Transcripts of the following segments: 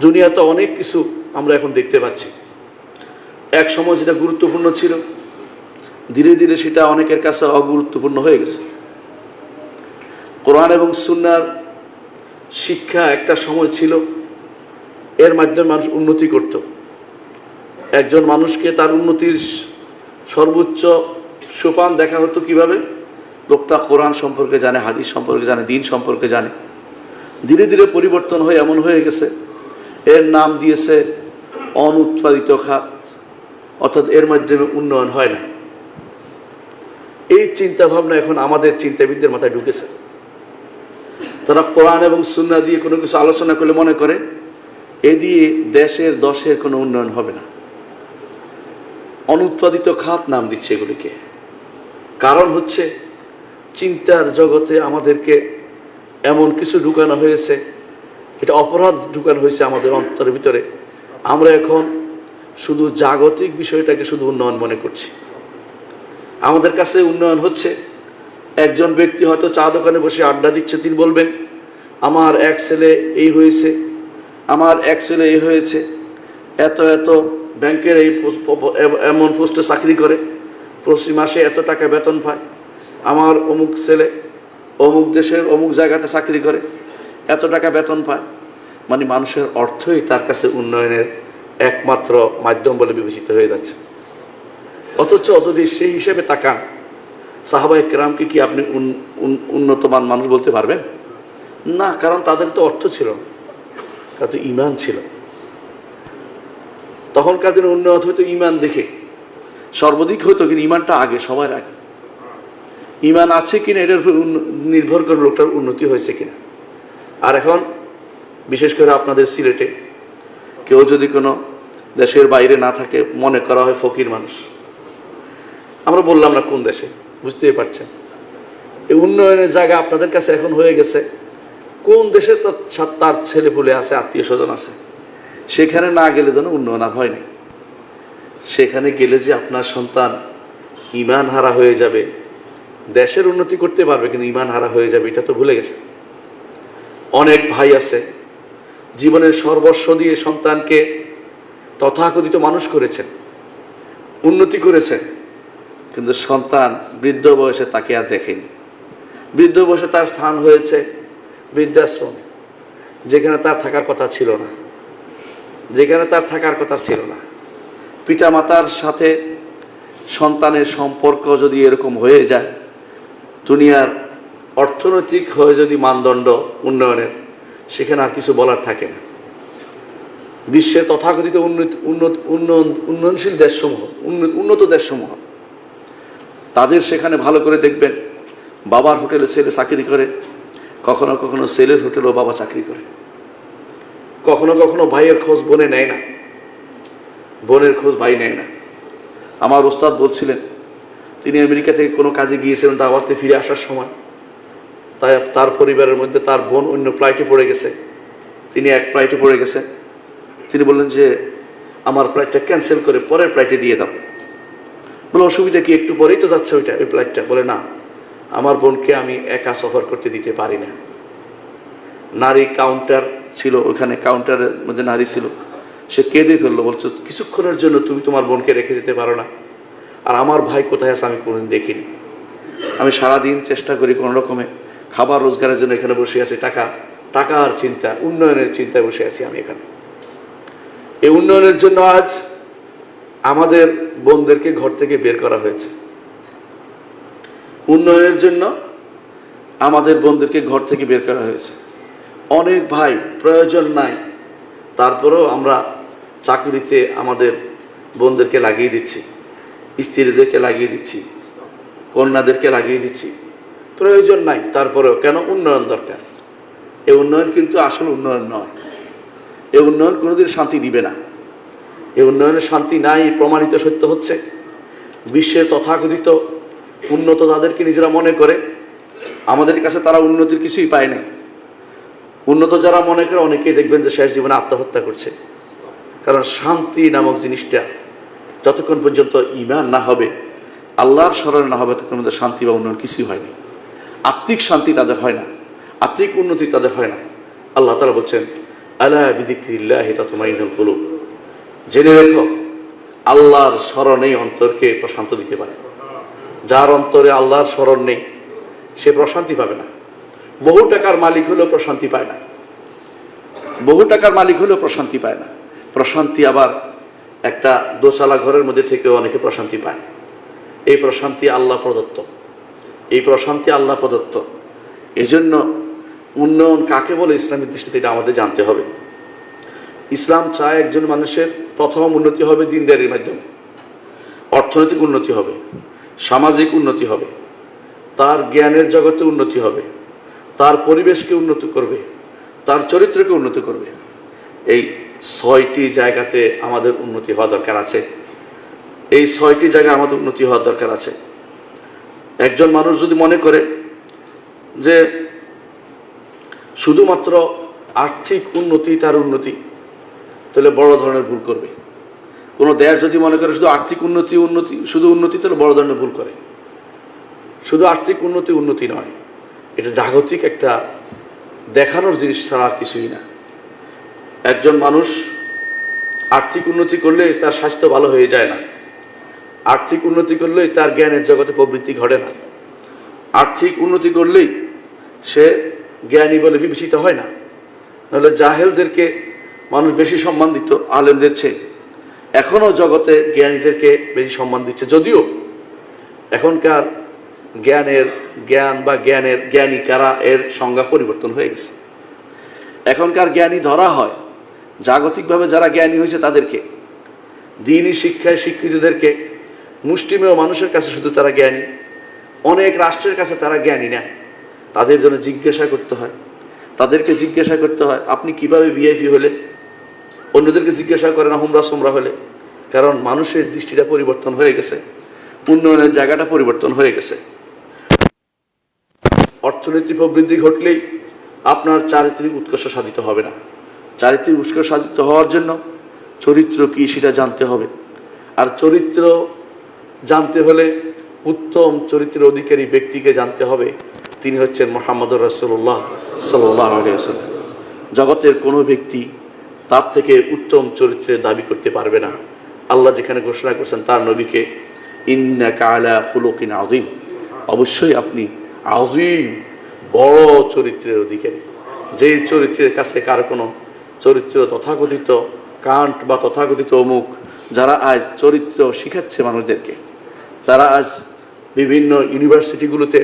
দুনিয়াতে অনেক কিছু আমরা এখন দেখতে পাচ্ছি। এক সময় যেটা গুরুত্বপূর্ণ ছিল, ধীরে ধীরে সেটা অনেকের কাছে অগুরুত্বপূর্ণ হয়ে গেছে। কোরআন এবং সুন্নার শিক্ষা একটা সময় ছিল, এর মাধ্যমে মানুষ উন্নতি করত। একজন মানুষকে তার উন্নতির সর্বোচ্চ সোপান দেখা হতো কীভাবে? লোকটা কোরআন সম্পর্কে জানে, হাদিস সম্পর্কে জানে, দিন সম্পর্কে জানে। ধীরে ধীরে পরিবর্তন হয়ে এমন হয়ে গেছে এর নাম দিয়েছে অনুৎপাদিত খাত। অর্থাৎ এর মাধ্যমে উন্নয়ন হয় না। এই চিন্তা ভাবনা এখন আমাদের চিন্তাবিদদের মাথায় ঢুকেছে। তারা কোরআন এবং সুন্না দিয়ে কোনো কিছু আলোচনা করলে মনে করে, এ দিয়ে দেশের দশের কোনো উন্নয়ন হবে না। অনুৎপাদিত খাত নাম দিচ্ছে এগুলিকে। কারণ হচ্ছে, চিন্তার জগতে আমাদেরকে এমন কিছু ঢুকানো হয়েছে এটা অপরাধ ঢুকানো হয়েছে আমাদের অন্তরের ভিতরে। আমরা এখন শুধু জাগতিক বিষয়টাকে শুধু উন্নয়ন মনে করছি। আমাদের কাছে উন্নয়ন হচ্ছে, একজন ব্যক্তি হয়তো চা দোকানে বসে আড্ডা দিচ্ছে, তিনি বলবেন, আমার এক ছেলে এই হয়েছে, আমার এক ছেলে এই হয়েছে, এত এত ব্যাংকের এই এমন পোস্টে চাকরি করে, প্রতি মাসে এত টাকা বেতন পায়, আমার অমুক ছেলে অমুক দেশের অমুক জায়গাতে চাকরি করে এত টাকা বেতন পায়? মানে মানুষের অর্থই তার কাছে উন্নয়নের একমাত্র মাধ্যম বলে বিবেচিত হয়ে যাচ্ছে। অথচ অতদি সেই হিসেবে তাকান সাহাবাই কেরামকে কি আপনি উন- উন- উন্নতমান মানুষ বলতে পারবেন? না, কারণ তাদের তো অর্থ ছিল, তাদের তো ইমান ছিল। তখনকার দিনে উন্নত হইতো ইমান দেখে সর্বাধিক হইতো কিন্তু ইমানটা আগে, সবার আগে। ইমান আছে কিনা, এটার উপর নির্ভর করে লোকটার উন্নতি হয়েছে কিনা। আর এখন, বিশেষ করে আপনাদের সিলেটে, কেউ যদি কোনো দেশের বাইরে না থাকে, মনে করা হয় ফকির মানুষ। আমরা বললাম না কোন দেশে, বুঝতেই পারছেন। এই উন্নয়নের জায়গা আপনাদের কাছে এখন হয়ে গেছে। কোন দেশে তার তার ছেলে পুলে আছে, আত্মীয় স্বজন আছে। সেখানে না গেলে যেন উন্নয়ন আর হয়নি সেখানে গেলে যে আপনার সন্তান ইমান হারা হয়ে যাবে, দেশের উন্নতি করতে পারবে, কিন্তু ইমান হারা হয়ে যাবে, এটা তো ভুলে গেছে অনেক ভাই আছে। জীবনের সর্বস্ব দিয়ে সন্তানকে তথাকথিত মানুষ করেছেন, উন্নতি করেছেন, কিন্তু সন্তান বৃদ্ধ বয়সে তাকে আর দেখেনি। বৃদ্ধ বয়সে তার স্থান হয়েছে বৃদ্ধাশ্রম, যেখানে তার থাকার কথা ছিল না, যেখানে তার থাকার কথা ছিল না। পিতামাতার সাথে সন্তানের সম্পর্ক যদি এরকম হয়ে যায়, দুনিয়ার অর্থনৈতিক হয়ে যদি মানদণ্ড উন্নয়নের, সেখানে আর কিছু বলার থাকে না। বিশ্বের তথাকথিত উন্নত উন্নত, উন্নয়ন, উন্নয়নশীল দেশসমূহ, উন্নত উন্নত দেশসমূহ, তাদের সেখানে ভালো করে দেখবেন, বাবার হোটেলে ছেলে চাকরি করে, কখনো কখনো ছেলের হোটেলেও বাবা চাকরি করে। কখনো কখনো ভাইয়ের খোঁজ বোনে নেয় না। বোনের খোঁজ ভাই নেয় না। আমার ওস্তাদ বলছিলেন, তিনি আমেরিকা থেকে কোনো কাজে গিয়েছিলেন দাওয়াতে ফিরে আসার সময়। তাই তার পরিবারের মধ্যে তার বোন অন্য ফ্লাইটে পড়ে গেছে। তিনি এক ফ্লাইটে পড়ে গেছে। তিনি বললেন যে, আমার ফ্লাইটটা ক্যান্সেল করে পরের ফ্লাইটে দিয়ে দাও। বলে, অসুবিধা কি? একটু পরেই তো যাচ্ছে ওইটা, ওই ফ্লাইটটা বলে, না, আমার বোনকে আমি একা সফর করতে দিতে পারি না। নারী কাউন্টার ছিল, ওখানে কাউন্টারের মধ্যে নারী ছিল। সে কেঁদে ফেলল, বলছো, কিছুক্ষণের জন্য তুমি তোমার বোনকে রেখে যেতে পারো না। আর আমার ভাই কোথায় আছে আমি কোনোদিন দেখিনি। আমি সারাদিন চেষ্টা করি কোনো রকমে। খাবার রোজগারের জন্য এখানে বসে আছি, টাকা, টাকার চিন্তা, উন্নয়নের চিন্তায় বসে আছি আমি এখানে। এই উন্নয়নের জন্য আজ আমাদের বোনদেরকে ঘর থেকে বের করা হয়েছে। উন্নয়নের জন্য আমাদের বোনদেরকে ঘর থেকে বের করা হয়েছে। অনেক ভাই, প্রয়োজন নাই। তারপরেও আমরা চাকরিতে আমাদের বোনদেরকে লাগিয়ে দিচ্ছি, স্ত্রীদেরকে লাগিয়ে দিচ্ছি, কন্যাদেরকে লাগিয়ে দিচ্ছি। প্রয়োজন নাই, তারপরেও কেন উন্নয়ন দরকার? এই উন্নয়ন কিন্তু আসল উন্নয়ন নয়। এই উন্নয়ন কোনোদিন শান্তি দিবে না। এই উন্নয়নের শান্তি নাই, প্রমাণিত সত্য হচ্ছে। বিশ্বের তথাকথিত উন্নত তাদেরকে নিজেরা মনে করে। আমাদের কাছে তারা উন্নতির কিছুই পায় না উন্নত যারা মনে করে, অনেকেই দেখবেন যে শেষ জীবনে আত্মহত্যা করছে। কারণ শান্তি নামক জিনিসটা যতক্ষণ পর্যন্ত ইমান না হবে, আল্লাহর স্মরণ না হবে, ততক্ষণ শান্তি বা উন্নয়ন কিছুই হয়নি। আত্মিক শান্তি তাদের হয় না, আত্মিক উন্নতি তাদের হয় না। আল্লাহ তালা বলছেন, আলা বিদিক্রিল্লাহি ততমাইনুল কুলুব। জেনে রেখো, আল্লাহর স্মরণেই অন্তরকে প্রশান্ত দিতে পারে। যার অন্তরে আল্লাহর স্মরণ নেই, সে প্রশান্তি পাবে না। বহু টাকার মালিক হলেও প্রশান্তি পায় না। বহু টাকার মালিক হলেও প্রশান্তি পায় না। প্রশান্তি আবার একটা দোচালা ঘরের মধ্যে থেকেও অনেকে প্রশান্তি পায়। এই প্রশান্তি আল্লাহ প্রদত্ত। এই প্রশান্তি আল্লাহ প্রদত্ত। এই জন্য উন্নয়ন কাকে বলে ইসলামের দৃষ্টিতে এটা আমাদের জানতে হবে। ইসলাম চায় একজন মানুষের প্রথম উন্নতি হবে দিনদারির মাধ্যমে। অর্থনৈতিক উন্নতি হবে, সামাজিক উন্নতি হবে, তার জ্ঞানের জগতে উন্নতি হবে, তার পরিবেশকে উন্নত করবে, তার চরিত্রকে উন্নত করবে। এই ছয়টি জায়গাতে আমাদের উন্নতি হওয়া দরকার আছে। এই ছয়টি জায়গায় আমাদের উন্নতি হওয়ার দরকার আছে। একজন মানুষ যদি মনে করে যে শুধুমাত্র আর্থিক উন্নতি তার উন্নতি, তাহলে বড় ধরনের ভুল করবে। কোনো দেশ যদি মনে করে শুধু আর্থিক উন্নতি উন্নতি, শুধু উন্নতি, তাহলে বড় ধরনের ভুল করে। শুধু আর্থিক উন্নতি উন্নতি নয়, এটা জাগতিক একটা দেখানোর জিনিস ছাড়া আর কিছুই না। একজন মানুষ আর্থিক উন্নতি করলে তার স্বাস্থ্য ভালো হয়ে যায় না। আর্থিক উন্নতি করলেই তার জ্ঞানের জগতে প্রবৃত্তি ঘটে না। আর্থিক উন্নতি করলেই সে জ্ঞানী বলে বিবেচিত হয় না। নাহলে জাহেলদেরকে মানুষ বেশি সম্মান দিত, আলেমদের চেয়ে। এখনও জগতে জ্ঞানীদেরকে বেশি সম্মান দিচ্ছে। যদিও এখনকার জ্ঞানের জ্ঞান বা জ্ঞানের জ্ঞানী কারা এর সংজ্ঞা পরিবর্তন হয়ে গেছে। এখনকার জ্ঞানী ধরা হয় জাগতিকভাবে যারা জ্ঞানী হয়েছে তাদেরকে। দিনই শিক্ষায় শিক্ষিতদেরকে মুষ্টিমেয় মানুষের কাছে শুধু তারা জ্ঞানী। অনেক রাষ্ট্রের কাছে তারা জ্ঞানী না। তাদের জন্য জিজ্ঞাসা করতে হয়। তাদেরকে জিজ্ঞাসা করতে হয়, আপনি কীভাবে ভিআইপি হলে অন্যদেরকে জিজ্ঞাসা করে না হুমরা সোমরা হলে? কারণ মানুষের দৃষ্টিটা পরিবর্তন হয়ে গেছে। উন্নয়নের জায়গাটা পরিবর্তন হয়ে গেছে। অর্থনীতি প্রবৃদ্ধি ঘটলেই আপনার চারিত্রিক উৎকর্ষ সাধিত হবে না। চারিত্রিক উৎকর্ষ সাধিত হওয়ার জন্য চরিত্র কি সেটা জানতে হবে। আর চরিত্র জানতে হলে উত্তম চরিত্রের অধিকারী ব্যক্তিকে জানতে হবে। তিনি হচ্ছেন মোহাম্মদ রাসুল্লাহ সাল্লাহ জগতের কোনো ব্যক্তি তার থেকে উত্তম চরিত্রের দাবি করতে পারবে না। আল্লাহ যেখানে ঘোষণা করছেন তার নবীকে ইন্না কালা ফুলকিন আদিম অবশ্যই আপনি আজিম বড় চরিত্রের অধিকারী। যে চরিত্রের কাছে কার কোনো চরিত্র তথাকথিত কান্ট বা তথাকথিত অমুক, যারা আজ চরিত্র শিখাচ্ছে মানুষদেরকে তারা আজ বিভিন্ন ইউনিভার্সিটিগুলোতে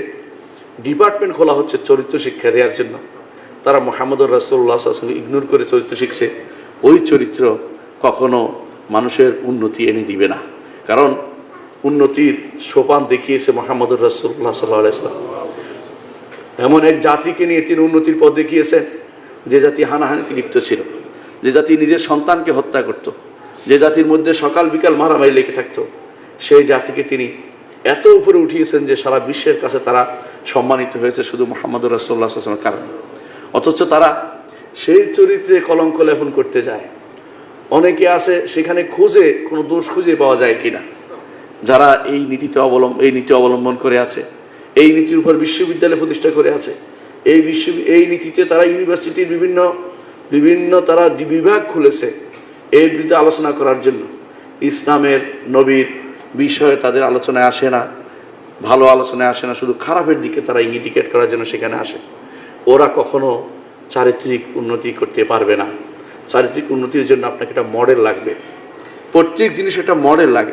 ডিপার্টমেন্ট খোলা হচ্ছে চরিত্র শিক্ষা দেওয়ার জন্য। তারা মোহাম্মদুর রাসুল্লাহ সঙ্গে ইগনোর করে চরিত্র শিখছে। ওই চরিত্র কখনো মানুষের উন্নতি এনে দিবে না। কারণ উন্নতির সোপান দেখিয়েছে মোহাম্মদুর রাসুল্লাহ সাল্লাহ সাল্লাম এমন এক জাতিকে নিয়ে তিনি উন্নতির পথ দেখিয়েছেন যে জাতি হানাহানিতে লিপ্ত ছিল, যে জাতি নিজের সন্তানকে হত্যা করত। যে জাতির মধ্যে সকাল বিকাল মারামারি লেগে থাকতো। সেই জাতিকে তিনি এত উপরে উঠিয়েছেন যে সারা বিশ্বের কাছে তারা সম্মানিত হয়েছে শুধু মোহাম্মদ রাসোল্লা কারণে। অথচ তারা সেই চরিত্রে কলঙ্ক লেপন করতে যায়। অনেকে আছে সেখানে খুঁজে, কোনো দোষ খুঁজে পাওয়া যায় কিনা। যারা এই নীতিতে অবলম্বন এই নীতি অবলম্বন করে আছে, এই নীতির উপর বিশ্ববিদ্যালয় প্রতিষ্ঠা করে আছে, এই বিশ্ব, এই নীতিতে তারা ইউনিভার্সিটির বিভিন্ন বিভিন্ন তারা বিভাগ খুলেছে, এর বিরুদ্ধে আলোচনা করার জন্য। ইসলামের নবীর বিষয়ে তাদের আলোচনায় আসে না, ভালো আলোচনায় আসে না, শুধু খারাপের দিকে তারা ইন্ডিকেট করার জন্য সেখানে আসে। ওরা কখনো চারিত্রিক উন্নতি করতে পারবে না। চারিত্রিক উন্নতির জন্য আপনাকে একটা মডেল লাগবে। প্রত্যেক জিনিস একটা মডেল লাগে।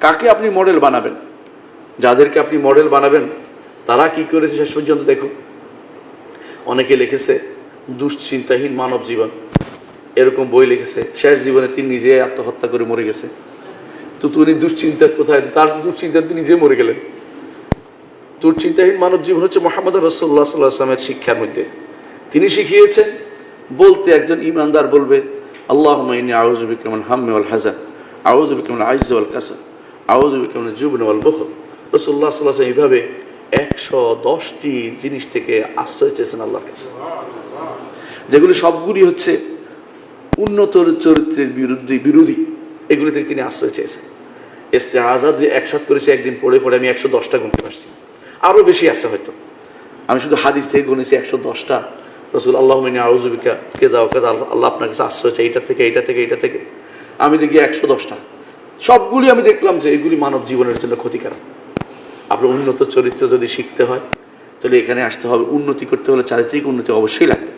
কাকে আপনি মডেল বানাবেন? যাদেরকে আপনি মডেল বানাবেন, তারা কি করেছে শেষ পর্যন্ত দেখুন। অনেকে লিখেছে, দুশ্চিন্তাহীন মানব জীবন। এরকম বই লিখেছে, শেষ জীবনে তিনি নিজে আত্মহত্যা করে মরে গেছে। তো তুমি দুশ্চিন্তার কোথায়? তার দুশ্চিন্তা তিনি নিজে মরে গেলেন। দুশ্চিন্তাহীন মানব জীবন হচ্ছে মোহাম্মদ রসল্লাহ সাল্লাহ আসলামের শিক্ষার মধ্যে। তিনি শিখিয়েছেন, বলতে একজন ইমানদার বলবে আল্লাহ মাইনি আউজবি কেমন হাম্মে ওয়াল হাজান আউজবি কেমন আইজ ওয়াল কাসা আউজবি কেমন জুবন ওয়াল বহল রসল্লাহ সাল্লাহ এইভাবে একশো দশটি জিনিস থেকে আশ্রয় চেয়েছেন আল্লাহর কাছে। যেগুলি সবগুলি হচ্ছে উন্নত চরিত্রের বিরুদ্ধে বিরোধী, এগুলি থেকে তিনি আশ্রয় চেয়েছেন। এস্তে আজাদ যে একসাথ করেছি, একদিন পড়ে পড়ে আমি একশো দশটা গুনতে পারছি আরও বেশি আছে হয়তো। আমি শুধু হাদিস থেকে গুনেছি, একশো দশটা। রসুল আল্লাহ মিনী আউজুবিকা কে যাও কে আল্লাহ আপনার কাছে আশ্রয় চাই এটা থেকে এটা থেকে এটা থেকে। আমি দেখি একশো দশটা। সবগুলি আমি দেখলাম যে এগুলি মানব জীবনের জন্য ক্ষতিকারক। আপনার উন্নত চরিত্র যদি শিখতে হয়, তাহলে এখানে আসতে হবে, উন্নতি করতে হলে চারিত্রিক উন্নতি অবশ্যই লাগবে।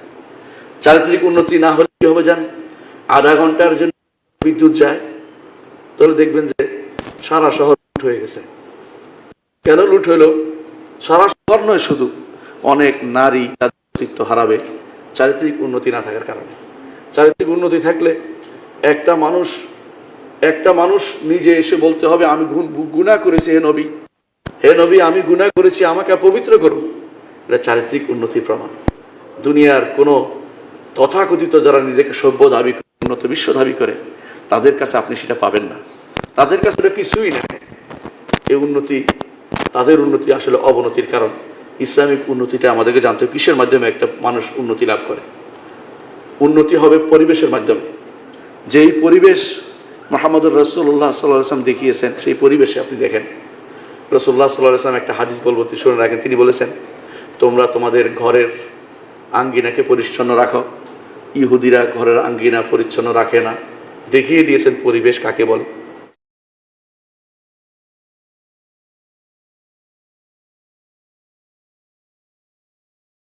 চারিত্রিক উন্নতি না হলে কি হবে জান আধা ঘণ্টার জন্য বিদ্যুৎ যায়। তাহলে দেখবেন যে সারা শহর লুট হয়ে গেছে। কেন লুট হইল সারা শহর নয় শুধু, অনেক নারী তাদের অস্তিত্ব হারাবে চারিত্রিক উন্নতি না থাকার কারণে। চারিত্রিক উন্নতি থাকলে একটা মানুষ একটা মানুষ নিজে এসে বলতে হবে, আমি গুণা করেছি হে নবী। হে নবী, আমি গুণা করেছি, আমাকে পবিত্র করুন এটা চারিত্রিক উন্নতির প্রমাণ। দুনিয়ার কোনো তথাকথিত যারা নিজেকে সভ্য দাবি করে, উন্নত বিশ্ব দাবি করে, তাদের কাছে আপনি সেটা পাবেন না। তাদের কাছে এটা কিছুই না এই উন্নতি, তাদের উন্নতি আসলে অবনতির কারণ। ইসলামিক উন্নতিটা আমাদেরকে জানতে হবে, কিসের মাধ্যমে একটা মানুষ উন্নতি লাভ করে? উন্নতি হবে পরিবেশের মাধ্যমে। যেই পরিবেশ মোহাম্মদুর রসুল্লাহ সাল্লাম দেখিয়েছেন, সেই পরিবেশে আপনি দেখেন। রসুল্লাহ সাল্লাহ সাল্লাম একটা হাদিস বলব তিনি শুনে রাখেন। তিনি বলেছেন, তোমরা তোমাদের ঘরের আঙ্গিনাকে পরিচ্ছন্ন রাখো। ইহুদিরা ঘরের আঙ্গিনা পরিচ্ছন্ন রাখে না। দেখিয়ে দিয়েছেন পরিবেশ কাকে বলে?